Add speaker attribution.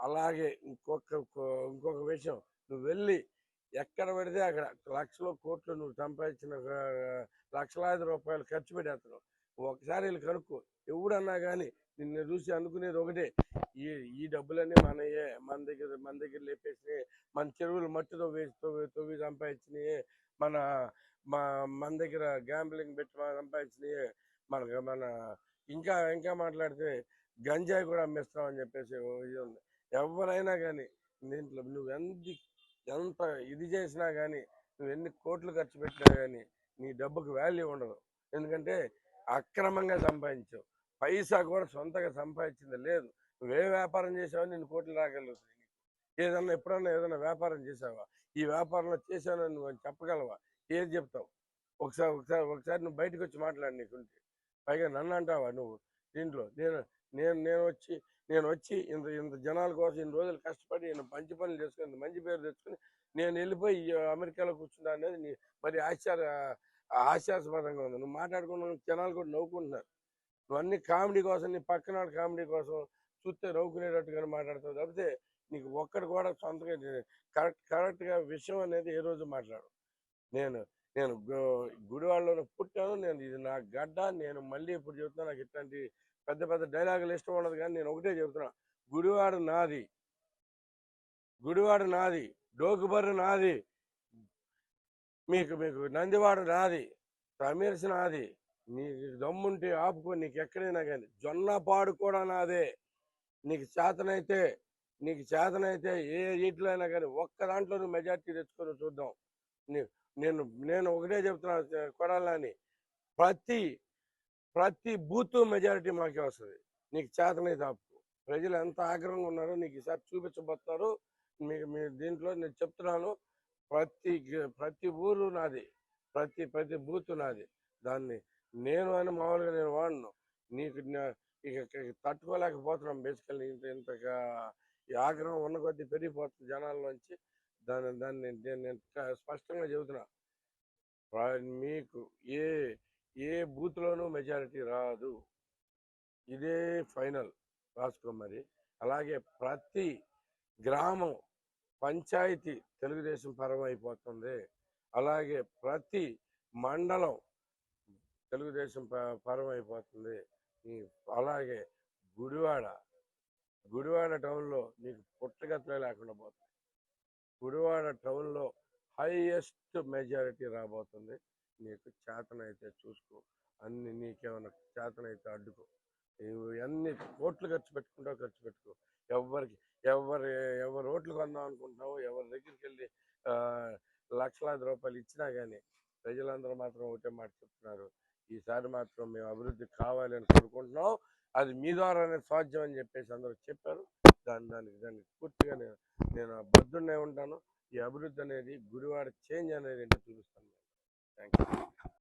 Speaker 1: అలాగే ఇంకొక ఇంకొక విషయం. నువ్వు వెళ్ళి ఎక్కడ పడితే అక్కడ లక్షలు కోట్లు నువ్వు సంపాదించిన లక్షలాది రూపాయలు ఖర్చు పెట్టేస్తున్నావు. ఒకసారి వీళ్ళు కనుక్కో. ఎవడన్నా కానీ నిన్ను చూసి అనుకునేది ఒకటే. ఈ ఈ డబ్బులన్నీ మనయే. మన దగ్గర మన దగ్గర లేపేసినాయి. మన చెరువులు మట్టితో వేసి తవ్వి తవ్వి సంపాదించినాయి. మన మా మన దగ్గర గ్యాంబ్లింగ్ పెట్టి సంపాదించినాయి. మన మన ఇంకా ఇంకా మాట్లాడితే గంజాయి కూడా అమ్మేస్తామని చెప్పేసి ఓ ఇది ఉంది. ఎవరైనా కానీ దీంట్లో నువ్వు ఎంత ఎంత ఇది చేసినా కానీ నువ్వు ఎన్ని కోట్లు ఖర్చు పెట్టినా కానీ నీ డబ్బుకు వాల్యూ ఉండదు. ఎందుకంటే అక్రమంగా సంపాదించావు. పైసా కూడా సొంతగా సంపాదించింది లేదు. నువ్వే వ్యాపారం చేసావని నేను కోట్లు రాగలుగుతాయి ఏదన్నా ఎప్పుడన్నా ఏదైనా వ్యాపారం చేసావా? ఈ వ్యాపారంలో చేశానని నువ్వు అని చెప్పగలవా? ఏది చెప్తావు? ఒకసారి ఒకసారి ఒకసారి నువ్వు బయటకు వచ్చి మాట్లాడి నీకుంటే. పైగా నన్ను అంటావా నువ్వు? దీంట్లో. నేను నేను నేను వచ్చి నేను వచ్చి ఇంత ఇంత జనాల కోసం ఇన్ని రోజులు కష్టపడి నేను మంచి పనులు చేసుకుని ఇంత మంచి పేరు తెచ్చుకుని నేను వెళ్ళిపోయి అమెరికాలో కూర్చున్నా అనేది నీ మరి ఆశ్చర్య హాస్యాస్పదంగా ఉంది. నువ్వు మాట్లాడుకున్నావు జనాలు కూడా నవ్వుకుంటున్నారు. నువ్వు అన్ని కామెడీ కోసం నీ పక్కన కామెడీ కోసం చూస్తే నవ్వుకునేటట్టుగా మాట్లాడతావు తప్పితే నీకు ఒక్కడు కూడా సొంతగా కరెక్ట్ కరెక్ట్గా విషయం అనేది ఏ రోజు మాట్లాడు నేను నేను గుడివాడలో పుట్టాను. నేను ఇది నా గడ్డ. నేను మళ్ళీ ఇప్పుడు చెబుతున్నా నాకు ఇట్లాంటి పెద్ద పెద్ద డైలాగులు ఇష్టం ఉండదు కానీ నేను ఒకటే చెబుతున్నా. గుడివాడ నాది. గుడివాడ నాది. డోకుబర్రు నాది. మీకు మీకు నందివాడ నాది. సమీర్స్ నాది. నీకు దమ్ముంటే ఆపుకో. నీకు ఎక్కడైనా కానీ. జొన్నపాడు కూడా నాదే. నీకు చేతనైతే నీకు చేతనైతే ఏ ఇట్లో అయినా కానీ ఒక్క దాంట్లో మెజార్టీ తెచ్చుకొని చూద్దాం. నేను నేను ఒకటే చెప్తున్నా కొడాలని. ప్రతి ప్రతి బూత్ మెజారిటీ మాకే వస్తుంది. నీకు చేతనే తప్పు ప్రజలు ఎంత ఆగ్రహంగా ఉన్నారో నీకు ఈసారి చూపించబోతున్నారు. మీకు మీ దీంట్లో నేను చెప్తున్నాను. ప్రతి ప్రతి ఊరు నాది. ప్రతి ప్రతి బూత్ నాది. దాన్ని నేను అని మామూలుగా నేను వాడను. నీకు ఇక తట్టుకోలేకపోతున్నాం బేసికల్లీ. ఇంత ఇంతగా ఈ ఆగ్రహం ఉన్న కొద్దీ పెరిగిపోతుంది జనాల్లోంచి. దాన్ని దాన్ని నేను నేను స్పష్టంగా చెబుతున్నా. మీకు ఏ ఏ బూత్లోనూ మెజారిటీ రాదు. ఇదే ఫైనల్ రాసుకో మరి. అలాగే ప్రతి గ్రామం పంచాయతీ తెలుగుదేశం పరం అయిపోతుంది అలాగే ప్రతి మండలం తెలుగుదేశం ప- పరం అయిపోతుంది అలాగే గుడివాడ గుడివాడ టౌన్లో నీకు పుట్టగతులే లేకుండా పోతుంది గుడివాడ టౌన్లో హైయెస్ట్ మెజారిటీ రాబోతుంది. నీకు చేతనైతే చూసుకో. అన్ని నీకేమైనా చేతనైతే అడ్డుకో. నువ్వు ఎన్ని కోట్లు ఖర్చు పెట్టుకుంటావు ఖర్చు పెట్టుకో. ఎవరికి ఎవరు ఎవరు ఓట్లు కొందాం అనుకుంటున్నావు ఎవరి దగ్గరికి వెళ్ళి లక్షలాది రూపాయలు ఇచ్చినా కానీ ప్రజలందరూ మాత్రం ఒకటే మాట చెప్తున్నారు. ఈసారి మాత్రం మేము అభివృద్ధి కావాలి అని కోరుకుంటున్నాం. అది మీ ద్వారానే సాధ్యం అని చెప్పేసి అందరూ చెప్పారు. దాని దానికి దానికి పూర్తిగా నేను నేను బద్దున్నే ఉంటాను. ఈ అభివృద్ధి అనేది గుడివాడ చేంజ్ అనేది ఏంటో చూపిస్తాను. Thank you